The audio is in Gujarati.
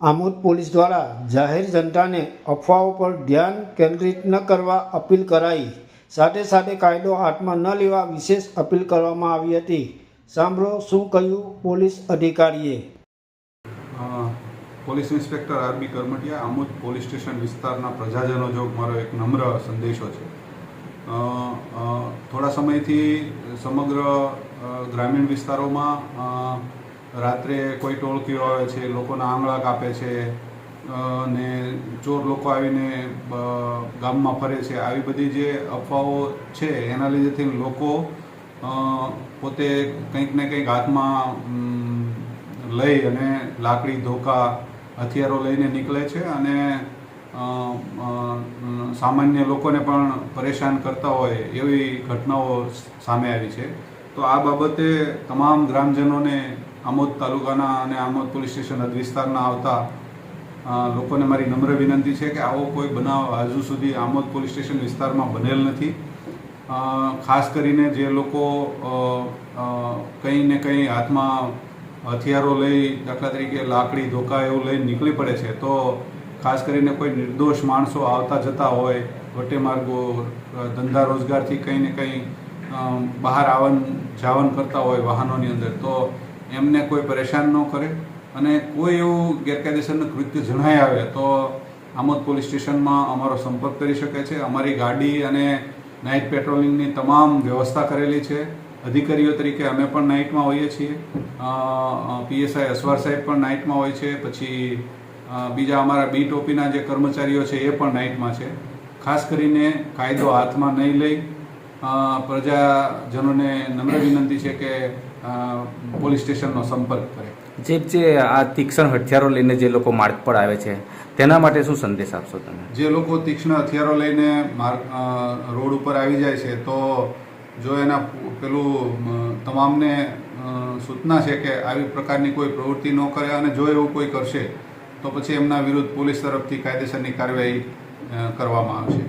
આમોદ પોલીસ દ્વારા જાહેર જનતાને અફવાઓ પર ધ્યાન કેન્દ્રિત ન કરવા અપીલ કરાઈ. સાથે સાથે કાયદો હાથમાં ન લેવા વિશેષ અપીલ કરવામાં આવી હતી. સાંભળો શું કહ્યું પોલીસ અધિકારીએ. Police inspector R B Karamatiya, Amod police station વિસ્તારના પ્રજાજનો જો મારો એક નમ્ર સંદેશો છે. થોડા સમયથી સમગ્ર ગ્રામીણ વિસ્તારોમાં રાત્રે કોઈ ટોળકીઓ આવે છે, લોકોના આંગળા કાપે છે ને ચોર લોકો આવીને ગામમાં ફરે છે. આવી બધી જે અફવાઓ છે, એના લીધેથી લોકો પોતે કંઈક ને કંઈક હાથમાં લઈ અને લાકડી, ધોકા, હથિયારો લઈને નીકળે છે અને સામાન્ય લોકોને પણ પરેશાન કરતા હોય એવી ઘટનાઓ સામે આવી છે. તો આ બાબતે તમામ ગ્રામજનોને આમોદ તાલુકાના અને આમોદ પોલીસ સ્ટેશન હદ વિસ્તારના આવતા લોકોને મારી નમ્ર વિનંતી છે કે આવો કોઈ બનાવ હજુ સુધી આમોદ પોલીસ સ્ટેશન વિસ્તારમાં બનેલ નથી. ખાસ કરીને જે લોકો કંઈ ને કંઈ હાથમાં હથિયારો લઈ, દાખલા તરીકે લાકડી, ધોકા એવું લઈને નીકળી પડે છે, તો ખાસ કરીને કોઈ નિર્દોષ માણસો આવતા જતા હોય વટે માર્ગો ધંધા રોજગારથી કંઈ ને કંઈ બહાર આવન, જાવન કરતા હોય વાહનોની અંદર, તો એમને કોઈ પરેશાન ન કરે અને કોઈ એવું ગેરકાયદેસરનું કૃત્ય જણાય આવે, તો આમોદ પોલીસ સ્ટેશનમાં અમારો સંપર્ક કરી શકે છે. અમારી ગાડી અને નાઇટ પેટ્રોલિંગની તમામ વ્યવસ્થા કરેલી છે. અધિકારીઓ તરીકે અમે પણ નાઇટમાં હોઈએ છીએ. પીએસઆઈ અસવાર સાહેબ પણ નાઇટમાં હોય છે. પછી બીજા અમારા બી ટોપીના જે કર્મચારીઓ છે એ પણ નાઇટમાં છે. ખાસ કરીને કાયદો હાથમાં નહીં લઈ પ્રજાજનોને નમ્ર વિનંતી છે કે પોલીસ સ્ટેશનનો સંપર્ક કરે. જે જે આ તીક્ષ્ણ હથિયારો લઈને જે લોકો માર્ગ પર આવે છે તેના માટે શું સંદેશ આપશો તમે? જે લોકો તીક્ષ્ણ હથિયારો લઈને માર્ગ રોડ ઉપર આવી જાય છે તો જો એના પેલું તમામને સૂચના છે કે આવી પ્રકારની કોઈ પ્રવૃત્તિ ન કરે અને જો એવું કોઈ કરશે તો પછી એમના વિરુદ્ધ પોલીસ તરફથી કાયદેસરની કાર્યવાહી કરવામાં આવશે.